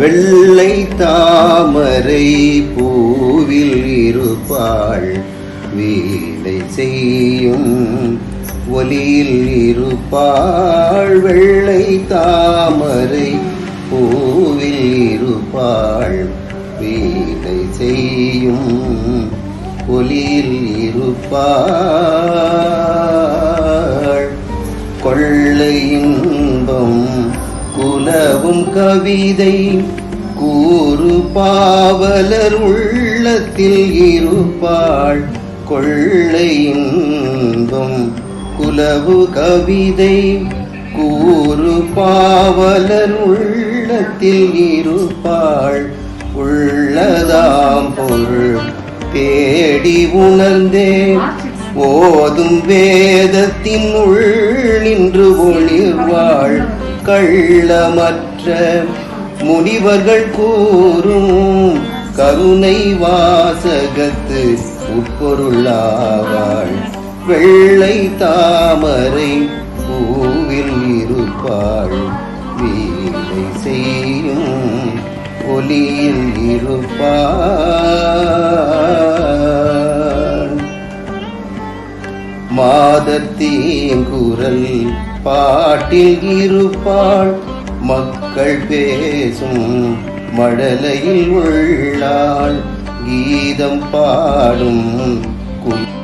வெள்ளை தாமரை பூவில் இருப்பாள். வேலை செய்யும் ஒலியில் இருப்பாள். வெள்ளை தாமரை பூவில் இருப்பாள். வேலை செய்யும் ஒலியில் இருப்பாள். கொள்ளை இன்பம் குலவும் கவிதை கூறு பாவலர் உள்ளத்தில் இருப்பாள். கொள்ளையின்பம் குலவு கவிதை கூறு பாவலர் உள்ளத்தில் இருப்பாள். உள்ளதாம் பொருள் தேடி உணர்ந்தேன். ஓதும் வேதத்தின் உள் நின்று ஒளிர்வாள். கள்ளமற்ற முனிவர்கள் கூறும் கருணை வாசகத்து உட்பொருளாவாள். வெள்ளை தாமரை பூவில் இருப்பாள். வீணை செய்யும் ஒலியில் இருப்பாள். மாதத்தீங்குரல் பாட்டில் இருப்பாள் மக்கள் பேசும் மடலையில் உள்ளாள். கீதம் பாடும் குயில்